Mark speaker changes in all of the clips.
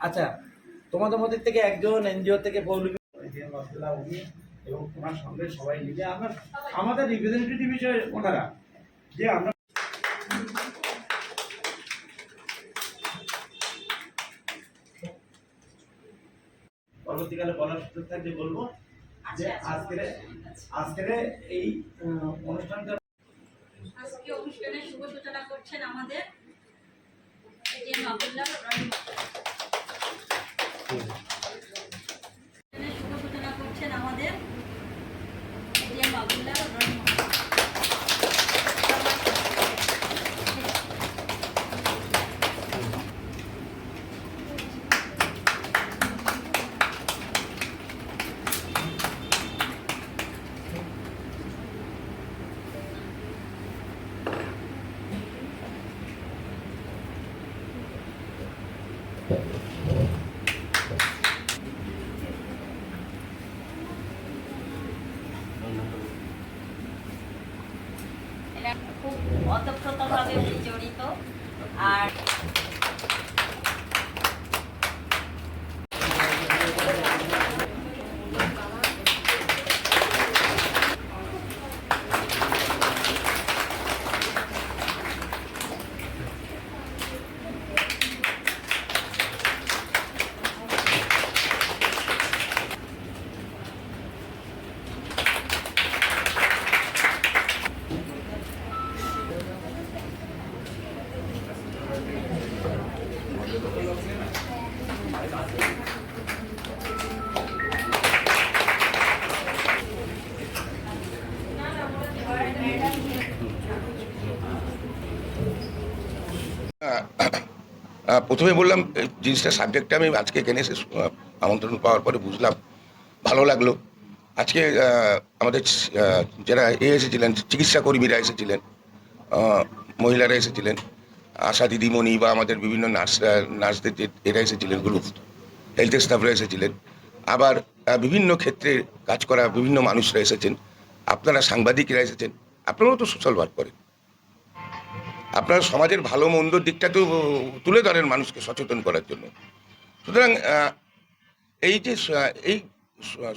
Speaker 1: আচ্ছা তোমাদের মধ্যে থেকে একজন এনজিও থেকে উনি এবং ওনার সঙ্গে সবাই মিলে আমরা আমাদের রিপ্রেজেন্টেটিভ হিসেবে ওনারা যে আমরা পরবর্তীকালে বলার সুযোগ থাকলে বলব যে আজকের আজকের এই অনুষ্ঠানটা
Speaker 2: আজকে অনুষ্ঠানের শুভ সূচনা করছেন আমাদের যে মাবুল্লাহ রহিম অনুষ্ঠানের শুভ সূচনা করছেন আমাদের যে মাবুল্লাহ রহিম এরা খুব অতপ্রতভাবে জড়িত। আর
Speaker 3: প্রথমে বললাম জিনিসটা সাবজেক্টটা আমি আজকে এখানে এসে আমন্ত্রণ পাওয়ার পরে বুঝলাম। ভালো লাগল। আজকে আমাদের যারা এ এসেছিলেন, চিকিৎসা কর্মীরা এসেছিলেন মহিলারা এসেছিলেন, আশা দিদিমণি বা আমাদের বিভিন্ন নার্সরা, নার্সদের এরা এসেছিলেন গ্রুপ হেলথ স্টাফরা এসেছিলেন আবার বিভিন্ন ক্ষেত্রে কাজ করা বিভিন্ন মানুষরা এসেছেন। আপনারা সাংবাদিকরা এসেছেন। আপনারাও তো সোশ্যাল ওয়ার্ক করেন। আপনারা সমাজের ভালো মন্দর দিকটা তো তুলে ধরেন মানুষকে সচেতন করার জন্য। সুতরাং এই যে এই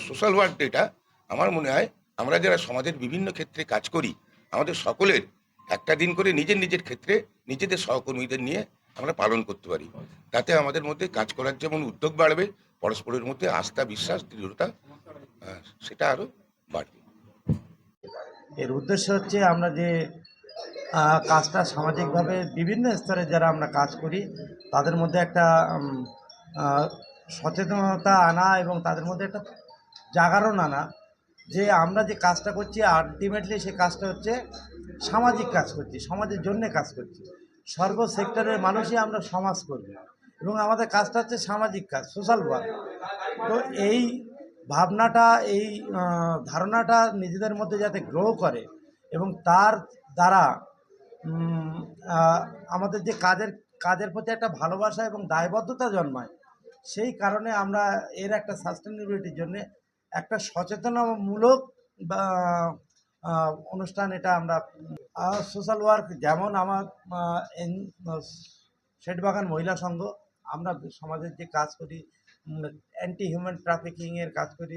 Speaker 3: সোশ্যাল ওয়ার্ক ডেটা আমার মনে হয় আমরা যারা সমাজের বিভিন্ন ক্ষেত্রে কাজ করি, আমাদের সকলের একটা দিন করে নিজের নিজের ক্ষেত্রে নিজেদের সহকর্মীদের নিয়ে আমরা পালন করতে পারি। তাতে আমাদের মধ্যে কাজ করার যেমন উদ্যোগ বাড়বে, পরস্পরের মধ্যে আস্থা, বিশ্বাস, দৃঢ়তা সেটা আরও বাড়বে।
Speaker 4: এর উদ্দেশ্য হচ্ছে আমরা যে কাজটা সামাজিকভাবে বিভিন্ন স্তরে যারা আমরা কাজ করি, তাদের মধ্যে একটা সচেতনতা আনা এবং তাদের মধ্যে একটা জাগরণ আনা যে আমরা যে কাজটা করছি আলটিমেটলি সে কাজটা হচ্ছে সামাজিক কাজ করছি, সমাজের জন্যে কাজ করছি। সর্ব সেক্টরের মানুষই আমরা সমাজ করব। এবং আমাদের কাজটা হচ্ছে সামাজিক কাজ, সোশ্যাল ওয়ার্ক। তো এই ভাবনাটা, এই ধারণাটা নিজেদের মধ্যে যাতে গ্রো করে এবং তার দ্বারা আমাদের যে কাজের কাজের প্রতি একটা ভালোবাসা এবং দায়বদ্ধতা জন্মায়, সেই কারণে আমরা এর একটা সাস্টেনেবিলিটির জন্য একটা সচেতনামূলক বা অনুষ্ঠান এটা আমরা সোশ্যাল ওয়ার্ক যেমন আমার শেঠবাগান মহিলা সংঘ, আমরা সমাজের যে কাজ করি অ্যান্টি হিউম্যান ট্রাফিকিংয়ের কাজ করি।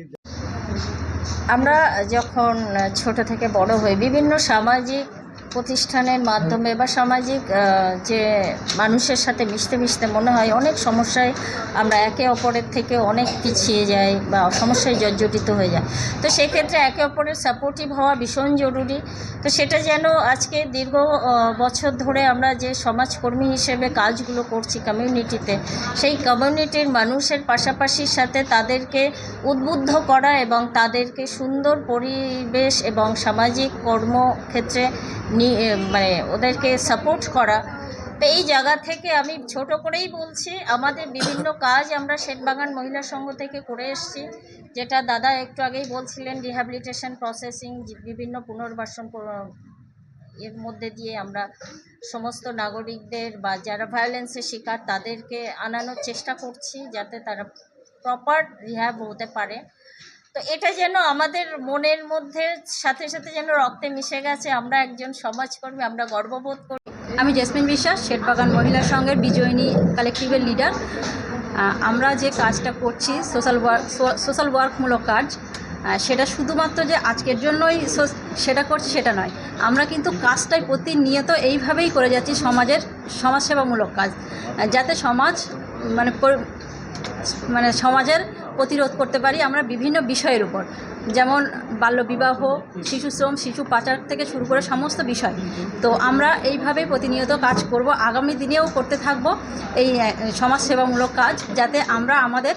Speaker 2: আমরা যখন ছোট থেকে বড় হই, বিভিন্ন সামাজিক প্রতিষ্ঠানের মাধ্যমে বা সামাজিক যে মানুষের সাথে মিশতে মিশতে মনে হয় অনেক সমস্যায় আমরা একে অপরের থেকে অনেক পিছিয়ে যাই বা সমস্যায় জর্জরিত হয়ে যায় তো সেক্ষেত্রে একে অপরের সাপোর্টিভ হওয়া ভীষণ জরুরি। তো সেটা যেন আজকে দীর্ঘ বছর ধরে আমরা যে সমাজকর্মী হিসেবে কাজগুলো করছি কমিউনিটিতে সেই কমিউনিটির মানুষের পাশাপাশি সাথে তাদেরকে উদ্বুদ্ধ করা এবং তাদেরকে সুন্দর পরিবেশ এবং সামাজিক কর্মক্ষেত্রে মানে ওদেরকে সাপোর্ট করা। তো এই জায়গা থেকে আমি ছোট করেই বলছি, আমাদের বিভিন্ন কাজ আমরা শেঠবাগান মহিলা সংঘ থেকে করে এসেছি। যেটা দাদা একটু আগেই বলছিলেন রিহ্যাবিলিটেশন প্রসেসিং বিভিন্ন পুনর্বাসন এর মধ্যে দিয়ে আমরা সমস্ত নাগরিকদের বা যারা ভায়োলেন্সের শিকার, তাদেরকে আনানোর চেষ্টা করছি যাতে তারা প্রপার রিহ্যাব হতে পারে। তো এটা যেন আমাদের মনের মধ্যে সাথে সাথে যেন রক্তে মিশে গেছে, আমরা একজন সমাজকর্মী, আমরা গর্ববোধ করি।
Speaker 5: আমি জেসমিন বিশ্বাস শেঠবাগান মহিলা সংঘের বিজয়িনী কালেকটিভের লিডার আমরা যে কাজটা করছি সোশ্যাল ওয়ার্ক সোশ্যাল ওয়ার্কমূলক কাজ সেটা শুধুমাত্র যে আজকের জন্যই সেটা করছি সেটা নয়। আমরা কিন্তু কাজটাই প্রতিনিয়ত এইভাবেই করে যাচ্ছি সমাজের সমাজসেবামূলক কাজ। যাতে সমাজ মানে মানে সমাজের প্রতিরোধ করতে পারি আমরা বিভিন্ন বিষয়ের উপর। যেমন বাল্যবিবাহ, শিশু শ্রম, শিশু পাচার থেকে শুরু করে সমস্ত বিষয়। তো আমরা এইভাবেই প্রতিনিয়ত কাজ করব, আগামী দিনেও করতে থাকব এই সমাজসেবামূলক কাজ যাতে আমরা আমাদের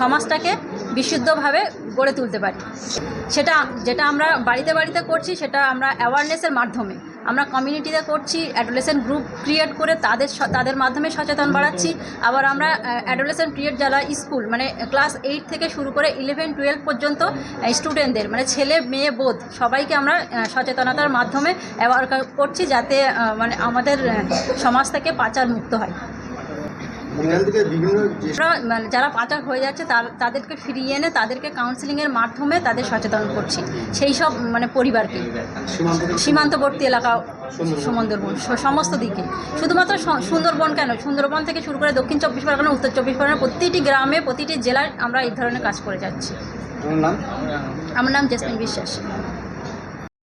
Speaker 5: সমাজটাকে বিশুদ্ধভাবে গড়ে তুলতে পারি। সেটা, যেটা আমরা বাড়িতে বাড়িতে করছি সেটা আমরা অ্যাওয়ারনেসের মাধ্যমে। আমরা কমিউনিটিতে করছি অ্যাডোলেসেন্ট গ্রুপ ক্রিয়েট করে তাদের তাদের মাধ্যমে সচেতন বাড়াচ্ছি। আবার আমরা অ্যাডোলেসেন্ট ক্রিয়েট যারা স্কুল মানে ক্লাস এইট থেকে শুরু করে ইলেভেন টুয়েলভ পর্যন্ত স্টুডেন্টদের মানে ছেলে মেয়ে বোধ সবাইকে আমরা সচেতনতার মাধ্যমে অ্যাওয়ার করছি যাতে মানে আমাদের সমাজ থেকে পাচার মুক্ত হয়
Speaker 6: এখান থেকে বিভিন্ন যে
Speaker 5: আমরা মানে যারা পাচার হয়ে যাচ্ছে তাদেরকে ফিরিয়ে এনে তাদেরকে কাউন্সিলিংয়ের মাধ্যমে তাদের সচেতন করছি। সেই সব মানে পরিবারকে। সীমান্তবর্তী এলাকা সুন্দরবন সমস্ত দিকে। শুধুমাত্র সুন্দরবন কেন? সুন্দরবন থেকে শুরু করে দক্ষিণ চব্বিশ পরগনা উত্তর চব্বিশ পরগনা প্রতিটি গ্রামে প্রতিটি জেলায় আমরা এই ধরনের কাজ করে যাচ্ছি।
Speaker 6: আমার নাম?
Speaker 5: আমার নাম জেসমিন বিশ্বাস।